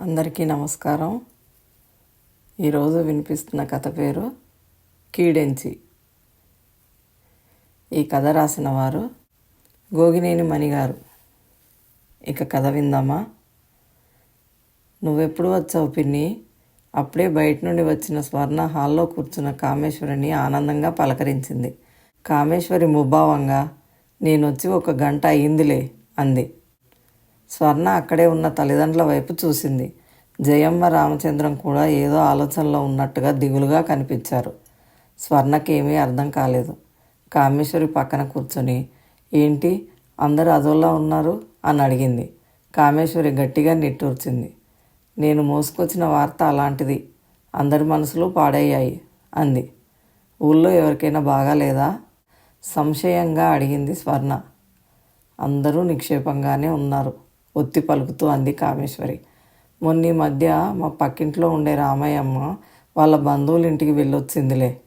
అందరికీ నమస్కారం. ఈరోజు వినిపిస్తున్న కథ పేరు కీడెంచి. ఈ కథ రాసిన వారు గోగినేని మణిగారు. ఇక కథ విందామా? నువ్వెప్పుడు వచ్చావు పిన్ని? అప్పుడే బయట నుండి వచ్చిన స్వర్ణ హాల్లో కూర్చున్న కామేశ్వరిని ఆనందంగా పలకరించింది. కామేశ్వరి ముభావంగా నేనొచ్చి ఒక గంట అయ్యిందిలే అంది. స్వర్ణ అక్కడే ఉన్న తల్లిదండ్రుల వైపు చూసింది. జయమ్మ రామచంద్రం కూడా ఏదో ఆలోచనలో ఉన్నట్టుగా దిగులుగా కనిపించారు. స్వర్ణకి ఏమీ అర్థం కాలేదు. కామేశ్వరి పక్కన కూర్చొని ఏంటి? అందరూ అదోలా ఉన్నారు? అని అడిగింది. కామేశ్వరి గట్టిగా నిట్టూర్చింది. నేను మోసుకొచ్చిన వార్త అలాంటిది. అందరి మనసులు పాడయ్యాయి అంది. ఊళ్ళో ఎవరికైనా బాగాలేదా? సంశయంగా అడిగింది స్వర్ణ. అందరూ నిక్షేపంగానే ఉన్నారు. ఒత్తి పలుకుతూ అంది కామేశ్వరి. మొన్న ఈ మధ్య మా పక్కింట్లో ఉండే రామయ్యమ్మ వాళ్ళ బంధువుల ఇంటికి వెళ్ళొచ్చిందిలే.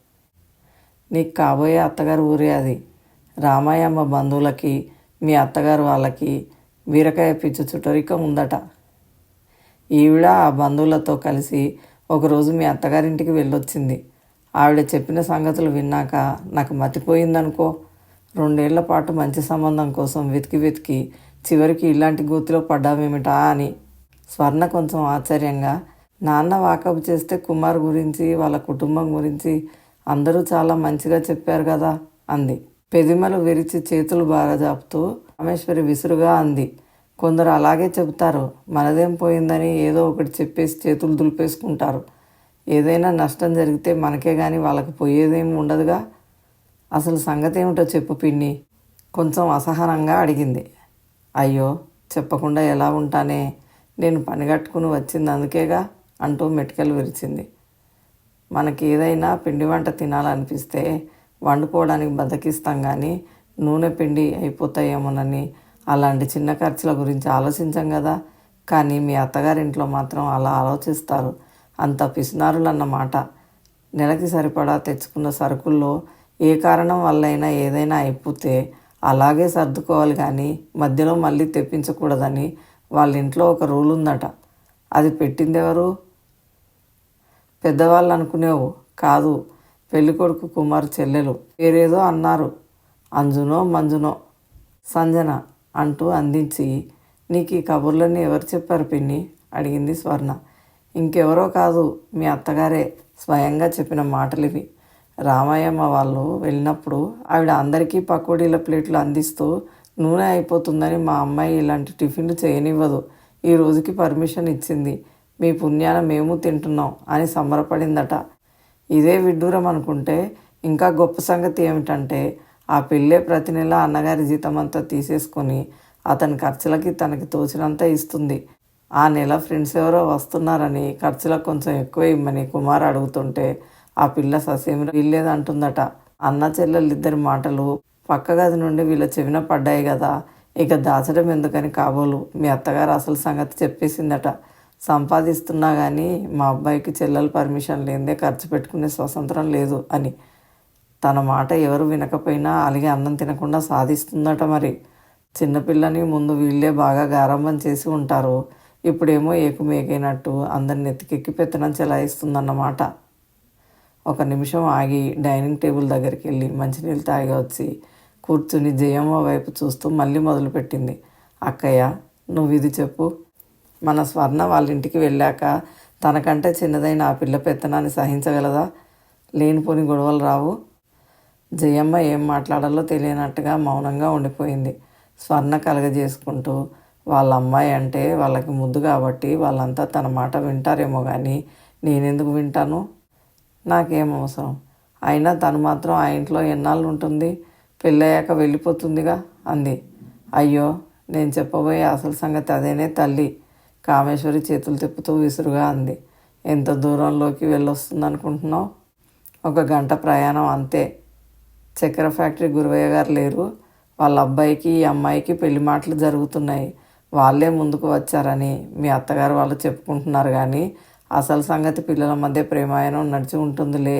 నీకు కాబోయే అత్తగారు ఊరే అది. రామాయమ్మ బంధువులకి మీ అత్తగారు వాళ్ళకి బీరకాయ పిచ్చు చుట్టరిక ఉందట. ఈవిడ ఆ బంధువులతో కలిసి ఒకరోజు మీ అత్తగారింటికి వెళ్ళొచ్చింది. ఆవిడ చెప్పిన సంగతులు విన్నాక నాకు మతిపోయిందనుకో రెండేళ్ళ పాటు మంచి సంబంధం కోసం వెతికి వెతికి చివరికి ఇలాంటి గోతిలో పడ్డామేమిటా అని స్వర్ణ కొంచెం ఆశ్చర్యంగా నాన్న వాకప్ చేస్తే కుమార్ గురించి వాళ్ళ కుటుంబం గురించి అందరూ చాలా మంచిగా చెప్పారు కదా అంది. పెదిమలు విరిచి చేతులు బారజాపుతూ రామేశ్వరి విసురుగా అంది. కొందరు అలాగే చెబుతారు. మనదేం పోయిందని ఏదో ఒకటి చెప్పేసి చేతులు దులిపేసుకుంటారు. ఏదైనా నష్టం జరిగితే మనకే కానీ వాళ్ళకి పోయేదేమి ఉండదుగా? అసలు సంగతి ఏమిటో చెప్పు పిన్ని కొంచెం అసహనంగా అడిగింది. అయ్యో చెప్పకుండా ఎలా ఉంటానే? నేను పని కట్టుకుని వచ్చింది అందుకేగా అంటూ మెటికలు విరిచింది. మనకి ఏదైనా పిండి వంట తినాలనిపిస్తే వండుకోవడానికి బతికిస్తాం కానీ నూనె పిండి అయిపోతాయేమోనని అలాంటి చిన్న ఖర్చుల గురించి ఆలోచించాం కదా కానీ మీ అత్తగారింట్లో మాత్రం అలా ఆలోచిస్తారు. అంత పిసినారులన్నమాట నెలకి సరిపడా తెచ్చుకున్న సరుకుల్లో ఏ కారణం వల్లైనా ఏదైనా అయిపోతే అలాగే సర్దుకోవాలి కానీ మధ్యలో మళ్ళీ తెప్పించకూడదని వాళ్ళ ఇంట్లో ఒక రూల్ ఉందట. అది పెట్టింది ఎవరు? పెద్దవాళ్ళు అనుకునేవు కాదు. పెళ్ళికొడుకు కుమార్ చెల్లెలు. వేరేదో అన్నారు. అంజునో మంజునో. సంజన అంటూ అందించి నీకు ఈ కబుర్లన్నీ ఎవరు చెప్పారు పిన్ని? అడిగింది స్వర్ణ. ఇంకెవరో కాదు మీ అత్తగారే. స్వయంగా చెప్పిన మాటలు రామాయమ్మ రామయ్యమ్మ వాళ్ళు వెళ్ళినప్పుడు ఆవిడ అందరికీ పకోడీల ప్లేట్లు అందిస్తూ నూనె అయిపోతుందని మా అమ్మాయి ఇలాంటి టిఫిన్లు చేయనివ్వదు. ఈ రోజుకి పర్మిషన్ ఇచ్చింది. మీ పుణ్యాన మేము తింటున్నాం అని సంబరపడిందట. ఇదే విడ్డూరం అనుకుంటే ఇంకా గొప్ప సంగతి ఏమిటంటే ఆ పిల్లే ప్రతి నెల అన్నగారి జీతం అంతా తీసేసుకొని అతని ఖర్చులకి తనకి తోచినంత ఇస్తుంది. ఆ నెల ఫ్రెండ్స్ ఎవరో వస్తున్నారని ఖర్చులకు కొంచెం ఎక్కువ ఇమ్మని కుమార్ అడుగుతుంటే ఆ పిల్ల ససేమి వీల్లేదంటుందట. అన్న చెల్లెళ్ళిద్దరి మాటలు పక్క గది నుండి వీళ్ళ చెవిన పడ్డాయి కదా ఇక దాచడం ఎందుకని కాబోలు? మీ అత్తగారు అసలు సంగతి చెప్పేసిందట. సంపాదిస్తున్నా కానీ మా అబ్బాయికి చెల్లెలు పర్మిషన్ లేదే ఖర్చు పెట్టుకునే స్వతంత్రం లేదు అని. తన మాట ఎవరు వినకపోయినా అలాగే అన్నం తినకుండా సాధిస్తుందట మరి. చిన్నపిల్లని ముందు వీళ్ళే బాగా గారంభం చేసి ఉంటారు. ఇప్పుడేమో ఏకుమేకైనట్టు అందరిని ఎత్తికెక్కి పెత్తనం చెలాయిస్తుందన్నమాట. ఒక నిమిషం ఆగి డైనింగ్ టేబుల్ దగ్గరికి వెళ్ళి మంచినీళ్ళు తాగి వచ్చి కూర్చుని జయమ్మ వైపు చూస్తూ మళ్ళీ మొదలుపెట్టింది. అక్కయ్య నువ్వు ఇది చెప్పు. మన స్వర్ణ వాళ్ళ ఇంటికి వెళ్ళాక తనకంటే చిన్నదైన ఆ పిల్ల పెత్తనాన్ని సహించగలదా? లేనిపోని గొడవలు రావు. జయమ్మ ఏం మాట్లాడాలో తెలియనట్టుగా మౌనంగా ఉండిపోయింది. స్వర్ణ కలగజేసుకుంటూ వాళ్ళ అమ్మాయి అంటే వాళ్ళకి ముద్దు కాబట్టి వాళ్ళంతా తన మాట వింటారేమో కానీ నేనెందుకు వింటాను? నాకేం అవసరం. అయినా తను మాత్రం ఆ ఇంట్లో ఎన్నాళ్ళు ఉంటుంది పెళ్ళయ్యాక వెళ్ళిపోతుందిగా అంది. అయ్యో నేను చెప్పబోయే అసలు సంగతి అదేనే తల్లి. కామేశ్వరి చేతులు తిప్పుతూ విసురుగా అంది. ఎంత దూరంలోకి వెళ్ళొస్తుంది అనుకుంటున్నావు ఒక గంట ప్రయాణం అంతే. చక్కెర ఫ్యాక్టరీ గురువయ్య గారు లేరు. వాళ్ళ అబ్బాయికి ఈ అమ్మాయికి పెళ్ళి మాటలు జరుగుతున్నాయి. వాళ్ళే ముందుకు వచ్చారని మీ అత్తగారు వాళ్ళు చెప్పుకుంటున్నారు కానీ అసలు సంగతి పిల్లల మధ్య ప్రేమాయణం నడిచి ఉంటుందిలే.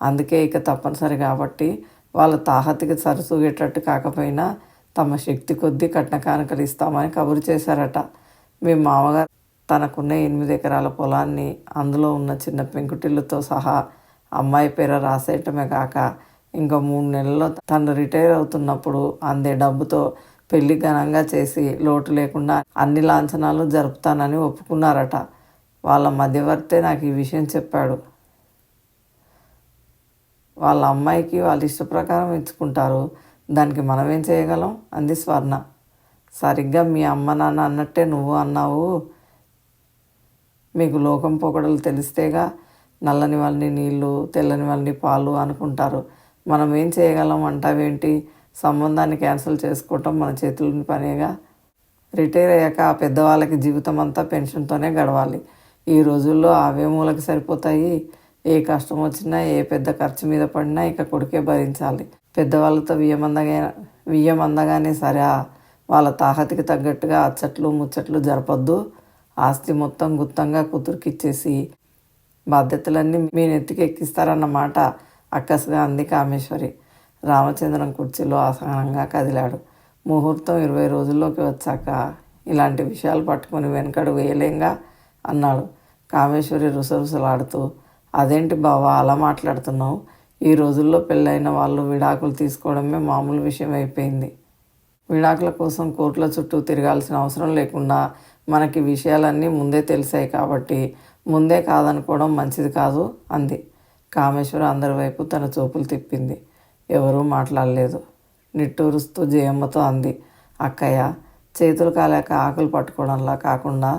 అందుకే ఇక తప్పనిసరి కాబట్టి వాళ్ళ తాహతికి సరసూగేటట్టు కాకపోయినా తమ శక్తి కొద్దీ కట్న కానుకలు ఇస్తామని కబురు చేశారట. మీ మామగారు తనకున్న ఎనిమిది ఎకరాల పొలాన్ని అందులో ఉన్న చిన్న పెంకుటిల్లుతో సహా అమ్మాయి పేర రాసేయటమే కాక ఇంకా మూడు నెలల్లో తను రిటైర్ అవుతున్నప్పుడు అందే డబ్బుతో పెళ్ళి ఘనంగా చేసి లోటు లేకుండా అన్ని లాంఛనాలు జరుపుతానని ఒప్పుకున్నారట. వాళ్ళ మధ్యవర్తే నాకు ఈ విషయం చెప్పాడు. వాళ్ళ అమ్మాయికి వాళ్ళ ఇష్ట ప్రకారం ఇచ్చుకుంటారు దానికి మనం ఏం చేయగలం? అంది స్వర్ణ. సరిగ్గా మీ అమ్మ నాన్న అన్నట్టే నువ్వు అన్నావు. మీకు లోకం పొగడలు తెలిస్తేగా నల్లని వాళ్ళని నీళ్ళు తెల్లని వాళ్ళని పాలు అనుకుంటారు. మనం ఏం చేయగలం అంటావేంటి? సంబంధాన్ని క్యాన్సిల్ చేసుకోవటం మన చేతులని పనేగా. రిటైర్ అయ్యాక ఆ పెద్దవాళ్ళకి జీవితం అంతా పెన్షన్తోనే గడవాలి. ఈ రోజుల్లో అవే మూలకి సరిపోతాయి. ఏ కష్టం వచ్చినా ఏ పెద్ద ఖర్చు మీద పడినా ఇక కొడుకే భరించాలి. పెద్దవాళ్ళతో వియ్యమందగా వియ్యమందగానే సరే వాళ్ళ తాహతికి తగ్గట్టుగా అచ్చట్లు ముచ్చట్లు జరపొద్దు. ఆస్తి మొత్తం గుత్తంగా కూతురుకిచ్చేసి బాధ్యతలన్నీ మీ నెత్తికి ఎక్కిస్తారన్నమాట అక్కసుగా అంది కామేశ్వరి. రామచంద్రం కుర్చీలో అసహనంగా కదిలాడు. ముహూర్తం ఇరవై రోజుల్లోకి వచ్చాక ఇలాంటి విషయాలు పట్టుకొని వెనకడు వేయలేంగా? అన్నాడు. కామేశ్వరి రుసరుసలాడుతూ అదేంటి బావా అలా మాట్లాడుతున్నావు? ఈ రోజుల్లో పెళ్ళైన వాళ్ళు విడాకులు తీసుకోవడమే మామూలు విషయం అయిపోయింది. విడాకుల కోసం కోర్టుల చుట్టూ తిరగాల్సిన అవసరం లేకుండా మనకి విషయాలన్నీ ముందే తెలిసాయి కాబట్టి ముందే కాదనుకోవడం మంచిది కాదు అంది. కామేశ్వర అందరి వైపు తన చూపులు తిప్పింది. ఎవరూ మాట్లాడలేదు. నిట్టూరుస్తూ జయమ్మతో అంది అక్కయ్య చేతులు కాలేక ఆకులు పట్టుకోవడంలా కాకుండా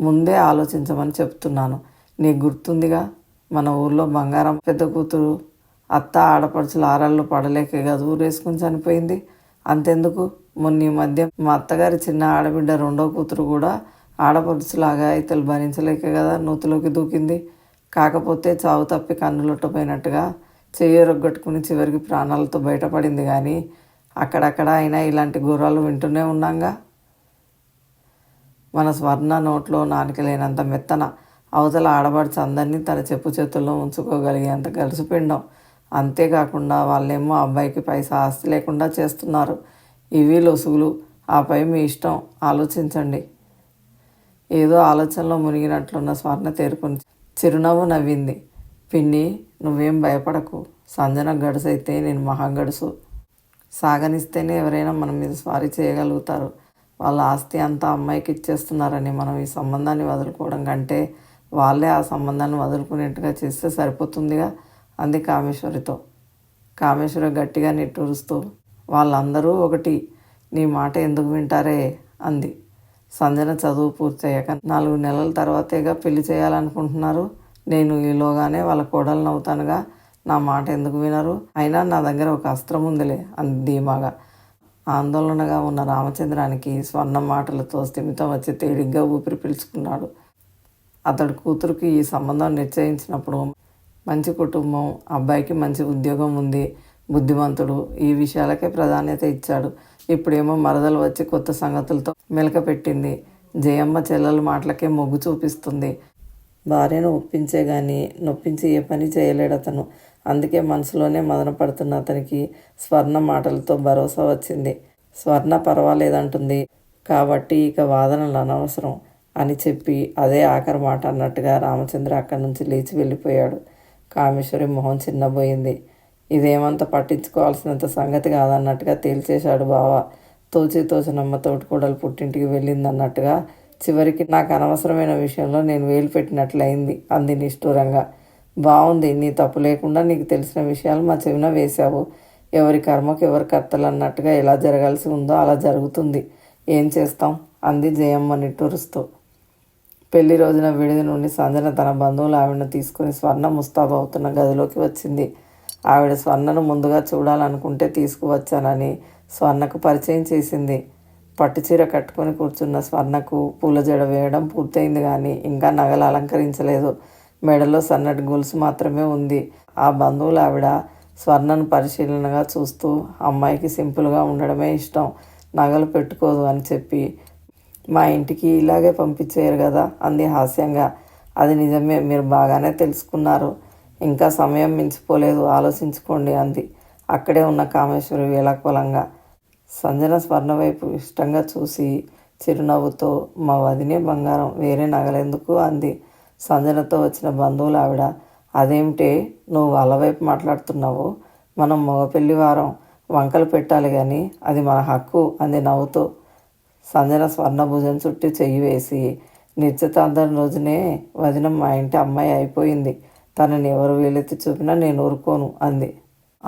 ముందే ఆలోచించమని చెప్తున్నాను. నీకు గుర్తుందిగా? మన ఊర్లో బంగారం పెద్ద కూతురు అత్త ఆడపడుచులు ఆరాళ్ళు పడలేక కదా చనిపోయింది. అంతెందుకు? మొన్న ఈ మధ్య మా అత్తగారి చిన్న ఆడబిడ్డ రెండో కూతురు కూడా ఆడపడుచులాగా ఇతలు భరించలేక కదా నూతులోకి దూకింది. కాకపోతే చావు తప్పి కన్నులొట్టపోయినట్టుగా చెయ్యరొగ్గట్టుకుని చివరికి ప్రాణాలతో బయటపడింది కానీ అక్కడక్కడ అయినా ఇలాంటి గుర్రాలు వింటూనే ఉన్నాంగా. మన స్వర్ణ నోట్లో నానికలేనంత మెత్తన అవతల ఆడబడిచి అందరినీ తన చెప్పు చేతుల్లో ఉంచుకోగలిగేంత గడిచిపిండం అంతేకాకుండా వాళ్ళేమో అబ్బాయికి పైసా ఆస్తి లేకుండా చేస్తున్నారు. ఇవి లొసుగులు. ఆపై మీ ఇష్టం. ఆలోచించండి. ఏదో ఆలోచనలో మునిగినట్లున్న స్వర్ణ తేరుకుని చిరునవ్వు నవ్వింది. పిన్ని నువ్వేం భయపడకు. సంజన గడుసైతే నేను మహా గడుసు సాగనిస్తేనే ఎవరైనా మన మీద స్వారీ చేయగలుగుతారు. వాళ్ళ ఆస్తి అంతా అమ్మాయికి ఇచ్చేస్తున్నారని మనం ఈ సంబంధాన్ని వదులుకోవడం కంటే వాళ్ళే ఆ సంబంధాన్ని వదులుకునేట్టుగా చేస్తే సరిపోతుందిగా అంది కామేశ్వరితో. కామేశ్వరి గట్టిగా నిట్టూరుస్తూ వాళ్ళందరూ ఒకటి నీ మాట ఎందుకు వింటారే? అంది. సంజన చదువు పూర్తయ్యాక నాలుగు నెలల తర్వాతేగా పెళ్ళి చేయాలనుకుంటున్నారు. నేను ఈలోగానే వాళ్ళ కోడలను అవుతానుగా. నా మాట ఎందుకు వినరు? అయినా నా దగ్గర ఒక అస్త్రం ఉందిలే అంది ధీమాగా. ఆందోళనగా ఉన్న రామచంద్రానికి స్వర్ణ మాటలతో స్థిమితం వచ్చి తేలిగ్గా ఊపిరి పీల్చుకున్నాడు. అతడు కూతురుకి ఈ సంబంధం నిశ్చయించినప్పుడు మంచి కుటుంబం అబ్బాయికి మంచి ఉద్యోగం ఉంది బుద్ధిమంతుడు ఈ విషయాలకే ప్రాధాన్యత ఇచ్చాడు. ఇప్పుడేమో మరదలు వచ్చి కొత్త సంగతులతో మెలకపెట్టింది. జయమ్మ చెల్లెల మాటలకే మొగ్గు చూపిస్తుంది. భార్యను ఒప్పించే కానీ నొప్పించి ఏ పని చేయలేడు అతను. అందుకే మనసులోనే మదన పడుతున్న అతనికి స్వర్ణ మాటలతో భరోసా వచ్చింది. స్వర్ణ పర్వాలేదంటుంది. కాబట్టి ఇక వాదనలు అనవసరం అని చెప్పి అదే ఆఖరి మాట అన్నట్టుగా రామచంద్ర అక్కడి నుంచి లేచి వెళ్ళిపోయాడు. కామేశ్వరి మొహం చిన్నబోయింది. ఇదేమంత పట్టించుకోవాల్సినంత సంగతి కాదన్నట్టుగా తేల్చేశాడు బావ. తోచి తోచనమ్మ తోటికోడలు పుట్టింటికి వెళ్ళిందన్నట్టుగా చివరికి నాకు అనవసరమైన విషయంలో నేను వేలు పెట్టినట్లయింది అంది నిష్ఠూరంగా. బాగుంది నీ తప్పు లేకుండా నీకు తెలిసిన విషయాలు మా చెవిన వేశావు. ఎవరి కర్మకు ఎవరి కర్తలు అన్నట్టుగా ఎలా జరగాల్సి ఉందో అలా జరుగుతుంది. ఏం చేస్తాం? అంది జయమ్మ నిట్టూరుస్తూ. పెళ్ళి రోజున విడిది నుండి సంజన తన బంధువులు ఆవిడను తీసుకుని స్వర్ణ ముస్తాబు అవుతున్న గదిలోకి వచ్చింది. ఆవిడ స్వర్ణను ముందుగా చూడాలనుకుంటే తీసుకువచ్చానని స్వర్ణకు పరిచయం చేసింది. పట్టుచీర కట్టుకొని కూర్చున్న స్వర్ణకు పూల జడ వేయడం పూర్తయింది కానీ ఇంకా నగలు అలంకరించలేదు. మెడలో సన్నటి గొలుసు మాత్రమే ఉంది. ఆ బంధువులు ఆవిడ స్వర్ణను పరిశీలనగా చూస్తూ అమ్మాయికి సింపుల్గా ఉండడమే ఇష్టం. నగలు పెట్టుకోదు అని చెప్పి మా ఇంటికి ఇలాగే పంపించేయరు కదా అంది హాస్యంగా. అది నిజమే మీరు బాగానే తెలుసుకున్నారు. ఇంకా సమయం మించిపోలేదు ఆలోచించుకోండి అంది. అక్కడే ఉన్న కామేశ్వరి వేలాకోలంగా సంజన స్వర్ణ వైపు ఇష్టంగా చూసి చిరునవ్వుతో మా వదినే బంగారం వేరే నగలెందుకు? అంది. సంజనతో వచ్చిన బంధువులు ఆవిడ అదేమిటే నువ్వు వాళ్ళ వైపు మాట్లాడుతున్నావు? మనం మగపెళ్ళి వారం వంకలు పెట్టాలి కానీ అది మన హక్కు అంది నవ్వుతూ. సంజన స్వర్ణ భుజం చుట్టూ చెయ్యి వేసి నిశ్చితార్థం రోజునే వదినం మా ఇంటి అమ్మాయి అయిపోయింది. తనని ఎవరు వీలెత్తి చూపినా నేను ఊరుకోను అంది.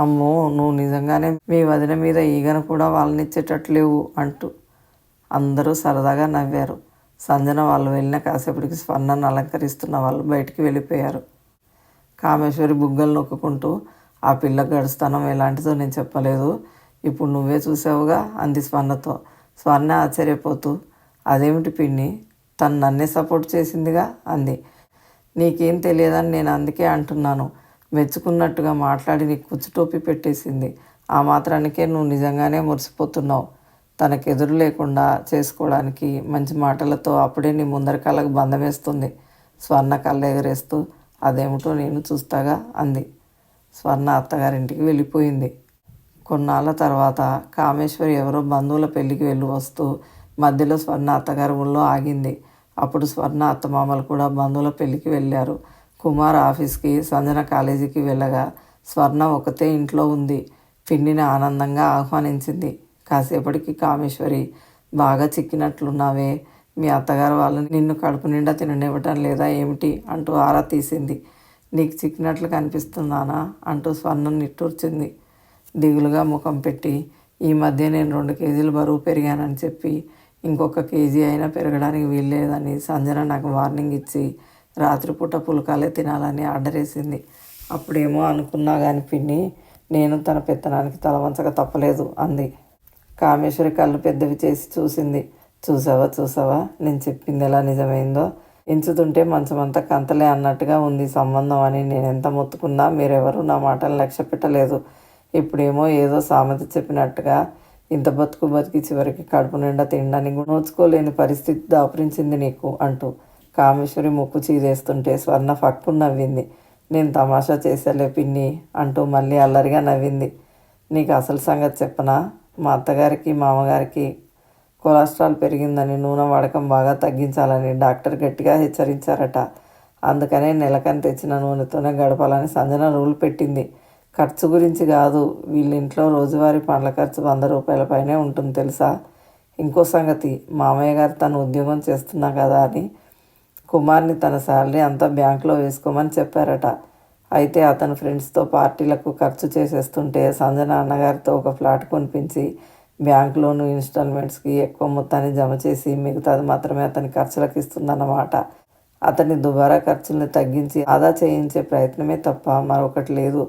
అమ్మో నువ్వు నిజంగానే మీ వదిన మీద ఈగను కూడా వాళ్ళనిచ్చేటట్లేవు అంటూ అందరూ సరదాగా నవ్వారు. సంజన వాళ్ళు వెళ్ళిన కాసేపటికి స్వర్ణను అలంకరిస్తున్న వాళ్ళు బయటికి వెళ్ళిపోయారు. కామేశ్వరి బుగ్గలు నొక్కుంటూ ఆ పిల్ల గడుస్తానం ఎలాంటిదో నేను చెప్పలేదు. ఇప్పుడు నువ్వే చూసావుగా అంది స్వర్ణతో స్వర్ణ ఆశ్చర్యపోతూ అదేమిటి పిన్ని? తను నన్నే సపోర్ట్ చేసిందిగా? అంది. నీకేం తెలియదని నేను అందుకే అంటున్నాను. మెచ్చుకున్నట్టుగా మాట్లాడి నీకు కుచ్చుటోపి పెట్టేసింది. ఆ మాత్రానికే నువ్వు నిజంగానే మురిసిపోతున్నావు. తనకెదురు లేకుండా చేసుకోవడానికి మంచి మాటలతో అప్పుడే నీ ముందరి కళ్ళకు బంధమేస్తుంది. స్వర్ణ కళ్ళ ఎగరేస్తూ అదేమిటో నేను చూస్తాగా అంది. స్వర్ణ అత్తగారింటికి వెళ్ళిపోయింది. కొన్నాళ్ళ తర్వాత కామేశ్వరి ఎవరో బంధువుల పెళ్ళికి వెళ్ళి వస్తూ మధ్యలో స్వర్ణ అత్తగారి ఊళ్ళో ఆగింది. అప్పుడు స్వర్ణ అత్తమామలు కూడా బంధువుల పెళ్ళికి వెళ్ళారు. కుమార్ ఆఫీస్కి సంజన కాలేజీకి వెళ్ళగా స్వర్ణ ఒకతే ఇంట్లో ఉంది. పిన్నిని ఆనందంగా ఆహ్వానించింది. కాసేపటికి కామేశ్వరి బాగా చిక్కినట్లున్నావే. మీ అత్తగారు వాళ్ళు నిన్ను కడుపు నిండా తిననివ్వటం లేదా ఏమిటి? అంటూ ఆరా తీసింది. నీకు చిక్కినట్లు కనిపిస్తున్నానా అంటూ స్వర్ణం నిట్టూర్చింది. దిగులుగా ముఖం పెట్టి ఈ మధ్య నేను రెండు కేజీలు బరువు పెరిగానని చెప్పి ఇంకొక కేజీ అయినా పెరగడానికి వీల్లేదని సంజన నాకు వార్నింగ్ ఇచ్చి రాత్రిపూట పులకాలే తినాలని ఆర్డర్ వేసింది. అప్పుడేమో అనుకున్నా కానీ పిన్ని నేను తన పెత్తనానికి తలవంచక తప్పలేదు అంది. కామేశ్వరి కళ్ళు పెద్దవి చేసి చూసింది. చూసావా చూసావా? నేను చెప్పింది ఎలా నిజమైందో? ఎంచుతుంటే మంచమంతా కంతలే అన్నట్టుగా ఉంది సంబంధం అని నేను ఎంత మొత్తుకున్నా మీరెవరూ నా మాటలు లక్ష్య పెట్టలేదు ఇప్పుడేమో ఏదో సామెత చెప్పినట్టుగా ఇంత బతుకు బతికి చివరికి కడుపు నిండా తినడానికి నోచుకోలేని పరిస్థితి దాపురించింది నీకు అంటూ. కామేశ్వరి ముక్కు చీరేస్తుంటే స్వర్ణ ఫక్కు నవ్వింది. నేను తమాషా చేసేలే పిన్ని అంటూ మళ్ళీ అల్లరిగా నవ్వింది. నీకు అసలు సంగతి చెప్పనా? మా అత్తగారికి మామగారికి కొలెస్ట్రాల్ పెరిగిందని నూనె వాడకం బాగా తగ్గించాలని డాక్టర్ గట్టిగా హెచ్చరించారట. అందుకనే నెలకని తెచ్చిన నూనెతోనే గడపాలని సంజన రూల్ పెట్టింది. ఖర్చు గురించి కాదు వీళ్ళింట్లో రోజువారీ పండ్ల ఖర్చు వంద రూపాయల పైనే ఉంటుంది తెలుసా? ఇంకో సంగతి మామయ్య గారు తను ఉద్యోగం చేస్తున్నా కదా అని కుమార్ని తన శాలరీ అంతా బ్యాంకులో వేసుకోమని చెప్పారట. అయితే అతని ఫ్రెండ్స్తో పార్టీలకు ఖర్చు చేసేస్తుంటే సంజన అన్నగారితో ఒక ఫ్లాట్ కొనిపించి బ్యాంకులోను ఇన్స్టాల్మెంట్స్కి ఎక్కువ మొత్తాన్ని జమ చేసి మిగతాది మాత్రమే అతని ఖర్చులకు ఇస్తుందన్నమాట. అతని దుబారా ఖర్చుల్ని తగ్గించి ఆదా చేయించే ప్రయత్నమే తప్ప మరొకటి లేదు.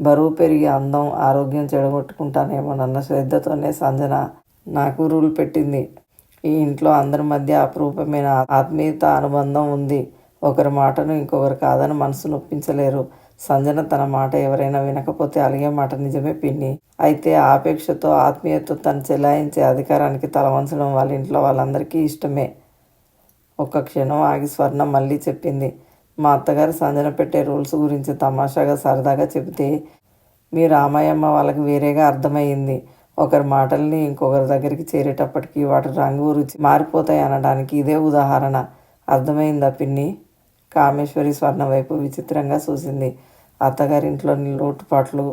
బరువు పెరిగి అందం ఆరోగ్యం చెడగొట్టుకుంటానేమోనన్న శ్రద్ధతోనే సంజన నాకు రూల్ పెట్టింది. ఈ ఇంట్లో అందరి మధ్య అపురూపమైన ఆత్మీయత అనుబంధం ఉంది. ఒకరి మాటను ఇంకొకరు కాదని మనసు నొప్పించలేరు సంజన తన మాట ఎవరైనా వినకపోతే అలిగే మాట నిజమే పిన్ని. అయితే ఆపేక్షతో ఆత్మీయతో తను చెలాయించే అధికారానికి తలవంచడం వాళ్ళ ఇంట్లో వాళ్ళందరికీ ఇష్టమే. ఒక్క క్షణం ఆగి స్వర్ణ మళ్ళీ చెప్పింది. మా అత్తగారు సంజన పెట్టే రూల్స్ గురించి తమాషాగా సరదాగా చెబితే మీ రామాయమ్మ వాళ్ళకి వేరేగా అర్థమయ్యింది. ఒకరి మాటల్ని ఇంకొకరి దగ్గరికి చేరేటప్పటికి వాటి రంగు రుచి మారిపోతాయి అనడానికి ఇదే ఉదాహరణ. అర్థమైందా పిన్ని? కామేశ్వరి స్వర్ణ వైపు విచిత్రంగా చూసింది. అత్తగారింట్లోని లోటుపాట్లు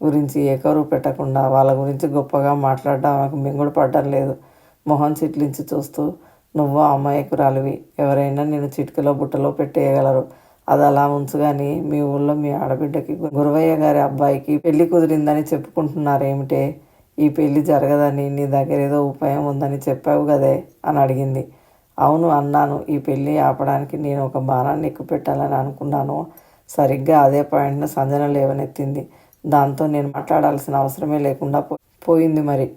గురించి ఏకరువు పెట్టకుండా వాళ్ళ గురించి గొప్పగా మాట్లాడడం ఆమెకు మింగుడు పడడం లేదు. మొహం చిట్లించి చూస్తూ నువ్వు అమ్మాయికురాలివి ఎవరైనా నేను చిటికలో బుట్టలో పెట్టేయగలరు. అది అలా ఉంచుగాని మీ ఊళ్ళో మీ ఆడబిడ్డకి గురవయ్య గారి అబ్బాయికి పెళ్ళి కుదిరిందని చెప్పుకుంటున్నారేమిటే? ఈ పెళ్ళి జరగదని నీ దగ్గర ఏదో ఉపాయం ఉందని చెప్పావు కదే అని అడిగింది. అవును అన్నాను ఈ పెళ్ళి ఆపడానికి నేను ఒక బాణాన్ని ఎక్కుపెట్టాలని అనుకున్నాను. సరిగ్గా అదే పాయింట్ను సంజన లేవనెత్తింది. దాంతో నేను మాట్లాడాల్సిన అవసరమే లేకుండా పోయింది మరి.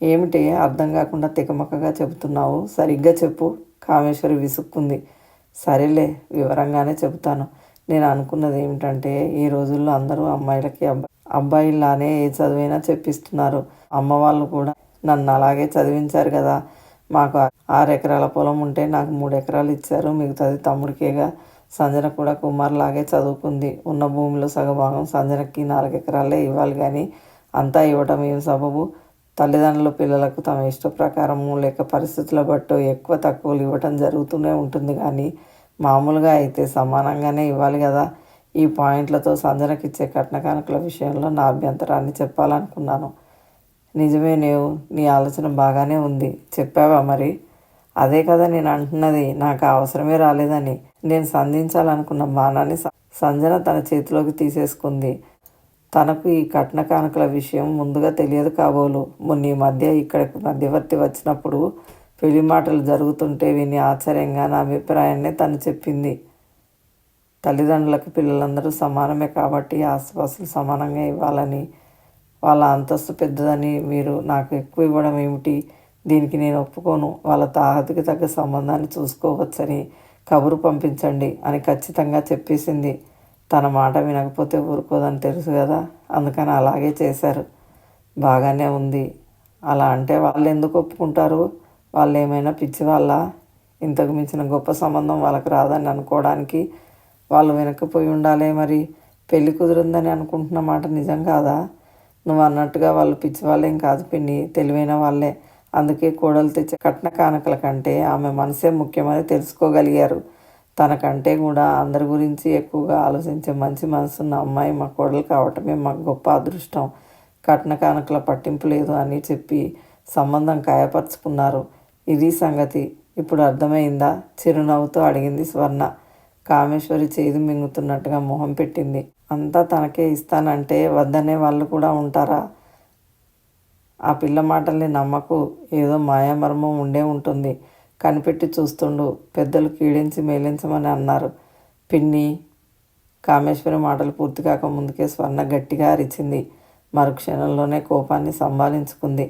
ఏమిటి అర్థం కాకుండా తికమకగా చెబుతున్నావు? సరిగ్గా చెప్పు కామేశ్వరి విసుక్కుంది. సరేలే వివరంగానే చెబుతాను. నేను అనుకున్నది ఏమిటంటే ఈ రోజుల్లో అందరూ అమ్మాయిలకి అబ్బాయి అబ్బాయిలానే ఏ చదివైనా చెప్పిస్తున్నారు. అమ్మ వాళ్ళు కూడా నన్ను అలాగే చదివించారు కదా. మాకు ఆరు ఎకరాల పొలం ఉంటే నాకు మూడు ఎకరాలు ఇచ్చారు. మిగతాది తమ్ముడికేగా సంజన కూడా కుమార్ లాగే చదువుకుంది. ఉన్న భూమిలో సగభాగం సంజనకి నాలుగు ఎకరాలే ఇవ్వాలి కానీ అంతా ఇవ్వటం ఏం సబబు? తల్లిదండ్రులు పిల్లలకు తమ ఇష్ట ప్రకారము లేక పరిస్థితుల బట్టో ఎక్కువ తక్కువలు ఇవ్వటం జరుగుతూనే ఉంటుంది కానీ మామూలుగా అయితే సమానంగానే ఇవ్వాలి కదా. ఈ పాయింట్లతో సంజనకిచ్చే కట్న కానుకల విషయంలో నా అభ్యంతరాన్ని చెప్పాలనుకున్నాను. నిజమే నీవు నీ ఆలోచన బాగానే ఉంది. చెప్పావా మరి? అదే కదా నేను అంటున్నది. నాకు అవసరమే రాలేదని. నేను సంధించాలనుకున్న బాణాన్ని సంజన తన చేతిలోకి తీసేసుకుంది. తనకు ఈ కట్న కానుకల విషయం ముందుగా తెలియదు కాబోలు. మొన్న ఈ మధ్య ఇక్కడికి మధ్యవర్తి వచ్చినప్పుడు పెళ్ళి మాటలు జరుగుతుంటే విని ఆశ్చర్యంగా నా అభిప్రాయాన్ని తను చెప్పింది. తల్లిదండ్రులకు పిల్లలందరూ సమానమే కాబట్టి ఆస్తిపాస్తులు సమానంగా ఇవ్వాలని వాళ్ళ అంతస్తు పెద్దదని మీరు నాకు ఎక్కువ ఇవ్వడం ఏమిటి? దీనికి నేను ఒప్పుకోను. వాళ్ళ తాహతకి తగ్గ సంబంధాన్ని చూసుకోవచ్చని కబురు పంపించండి అని ఖచ్చితంగా చెప్పేసింది. తన మాట వినకపోతే ఊరుకోదని తెలుసు కదా అందుకని అలాగే చేశారు. బాగానే ఉంది. అలా అంటే వాళ్ళు ఎందుకు ఒప్పుకుంటారు? వాళ్ళు ఏమైనా పిచ్చి వాళ్ళ ఇంతకు మించిన గొప్ప సంబంధం వాళ్ళకి రాదని అనుకోవడానికి వాళ్ళు వెనక్కిపోయి ఉండాలి మరి పెళ్ళి కుదిరిందని అనుకుంటున్న మాట నిజం కాదా? నువ్వు అన్నట్టుగా వాళ్ళు పిచ్చి వాళ్ళేం కాదు పిన్ని తెలివైన వాళ్ళే. అందుకే కోడలు తెచ్చే కట్న కానుకల కంటే ఆమె మనసే ముఖ్యమని తెలుసుకోగలిగారు. తనకంటే కూడా అందరి గురించి ఎక్కువగా ఆలోచించే మంచి మనసున్న అమ్మాయి మా కోడలు కావటమే మాకు గొప్ప అదృష్టం. కట్న కానుకల పట్టింపు లేదు అని చెప్పి సంబంధం ఖాయపరుచుకున్నారు. ఇది సంగతి. ఇప్పుడు అర్థమైందా? చిరునవ్వుతో అడిగింది స్వర్ణ. కామేశ్వరి చేదు మింగుతున్నట్టుగా మొహం పెట్టింది. అంతా తనకే ఇస్తానంటే వద్దనే వాళ్ళు కూడా ఉంటారా? ఆ పిల్ల మాటల్ని నమ్మకు. ఏదో మాయామర్మం ఉండే ఉంటుంది. కనిపెట్టి చూస్తుండు. పెద్దలు కీడించి మేలించమని అన్నారు. పిన్ని కామేశ్వరి మాటలు పూర్తి కాక ముందుకే స్వర్ణ గట్టిగా అరిచింది. మరుక్షణంలోనే కోపాన్ని సంభాళించుకుంది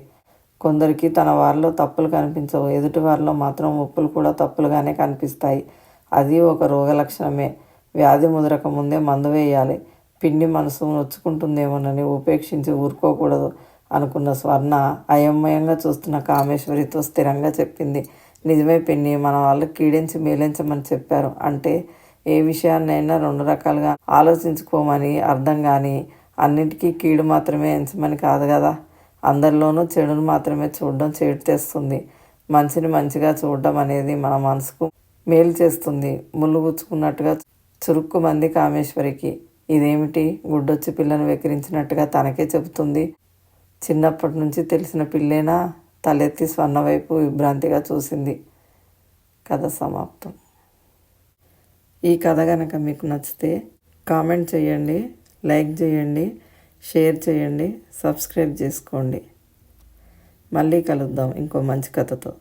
కొందరికి తన వారిలో తప్పులు కనిపించవు. ఎదుటి వారిలో మాత్రం ఒప్పులు కూడా తప్పులుగానే కనిపిస్తాయి. అది ఒక రోగ లక్షణమే వ్యాధి ముదరక ముందే మందు వేయాలి. పిండి మనసు నొచ్చుకుంటుందేమోనని ఉపేక్షించి ఊరుకోకూడదు అనుకున్న స్వర్ణ అయోమయంగా చూస్తున్న కామేశ్వరితో స్థిరంగా చెప్పింది. నిజమే పిన్ని మన వాళ్ళు కీడించి మేలించమని చెప్పారు. అంటే ఏ విషయాన్నైనా రెండు రకాలుగా ఆలోచించుకోమని అర్థం కానీ అన్నిటికీ కీడు మాత్రమే ఎంచమని కాదు కదా. అందరిలోనూ చెడును మాత్రమే చూడడం చేటు తెస్తుంది. మంచిని మంచిగా చూడడం అనేది మన మనసుకు మేలు చేస్తుంది. ముళ్ళు గుచ్చుకున్నట్టుగా చురుక్కుమంది కామేశ్వరికి. ఇదేమిటి? గుడ్డొచ్చి పిల్లను వెక్కిరించినట్టుగా తనకే చెబుతుంది. చిన్నప్పటి నుంచి తెలిసిన పిల్లేనా? తలెత్తి స్వర్ణ వైపు విభ్రాంతిగా చూసింది. కథ సమాప్తం. ఈ కథ కనుక మీకు నచ్చితే కామెంట్ చేయండి లైక్ చేయండి షేర్ చేయండి సబ్స్క్రైబ్ చేసుకోండి. మళ్ళీ కలుద్దాం ఇంకో మంచి కథతో.